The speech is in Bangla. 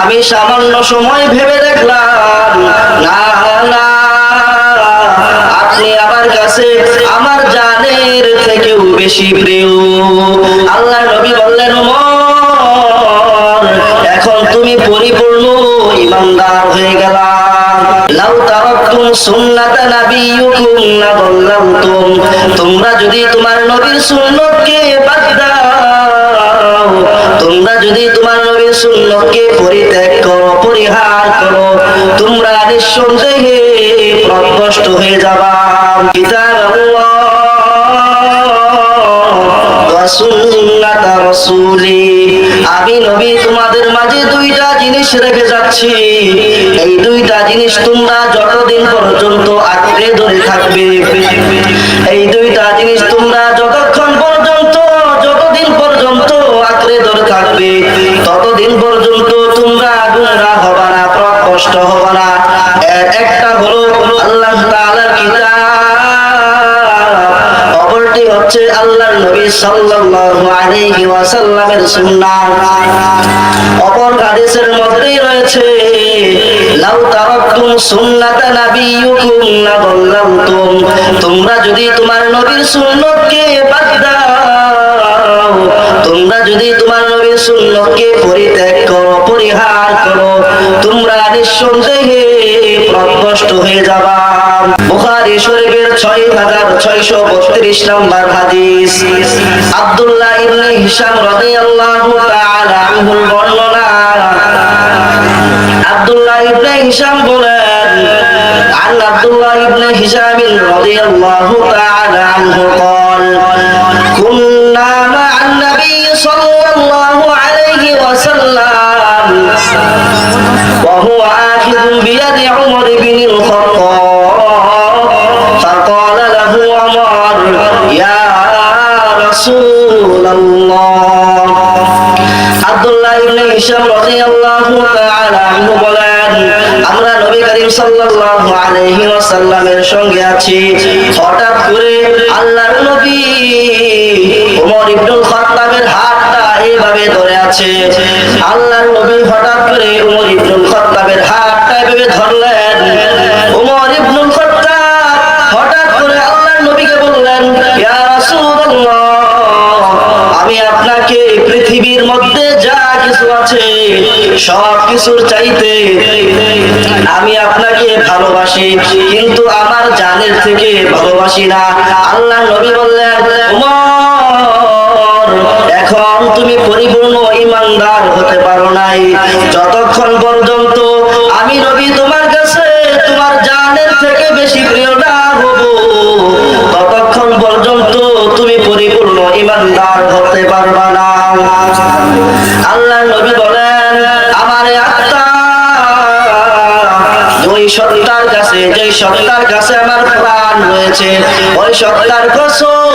আমি সামান্য সময় ভেবে দেখলাম, না আপনি আমার কাছে আমার জানের থেকেও বেশি প্রিয়। আল্লাহ নবী বললেন এখন তুমি পরিপূর্ণ ইমানদার হয়ে গেলা। লাউ তারাকতুম সুন্নাতা নাবিয়্যিকুম তোমরা যদি তোমার নবীর সুন্নতকে বাদ দাও তোমরা যদি তোমার নবীর সুন্নতকে পরিত্যাগ করো, পরিহার করো, তোমরা নিঃসন্দেহে পথভ্রষ্ট হয়ে যাবা। রাসূলি। আমি নবী, তোমাদের মাঝে দুইটা জিনিস রেখে যাচ্ছি। এই দুইটা জিনিস তোমরা যতদিন পর্যন্ত আঁকড়ে ধরে থাকবে, এই দুইটা জিনিস তোমরা যতক্ষণ পর্যন্ত যতদিন পর্যন্ত আঁকড়ে ধরে থাকবে ততদিন পর্যন্ত তোমরা গুমরা হবা না কষ্ট হবা না। এর একটা হলো আল্লাহ তাআলার কিতাব, অপরটি হচ্ছে আল্লাহর নবী সাল্লাল্লাহু আলাইহি ওয়াসাল্লামের সুন্নাহ। অপর হাদিসের মধ্যেই রয়েছে, লাউ তারাকতুম সুন্নাতা নাবিয়্যুকুম তোমরা যদি তোমার নবীর সুন্নতকে বাদ দাও, তোমরা যদি তোমার নবীর সুন্নতকে অনুযায়ী নষ্ট হয়ে যাবা। বুখারী শরীফের 6632 নম্বর হাদিস। আব্দুল্লাহ ইবনে হিশাম রাদিয়াল্লাহু আল্লাহ আনহুর বর্ণনা। আব্দুল্লাহ ইবনে হিশাম বলেন, আন আব্দুল্লাহ ইবনে হিশাম রাদিয়াল্লাহু তাআলা আনহু আমি আপনাকে পৃথিবীর মধ্যে যা কিছু আছে, সব কিছুর চাইতে আমি আপনাকে ভালোবাসি, কিন্তু আমার জানের থেকে ভালোবাসি না। আল্লাহ নবী বললেন এখন তুমি পরিপূর্ণ ইমানদার হতে পারো নাই। যতক্ষণ পর্যন্ত আমি নবী তোমার কাছে তোমার জানের থেকে বেশি প্রিয় না হব, ততক্ষণ পর্যন্ত তুমি পরিপূর্ণ ইমানদার হতে পারবা কাছে যে সত্তার কাছে আমার প্রাণ রয়েছে ওই সত্তার কসম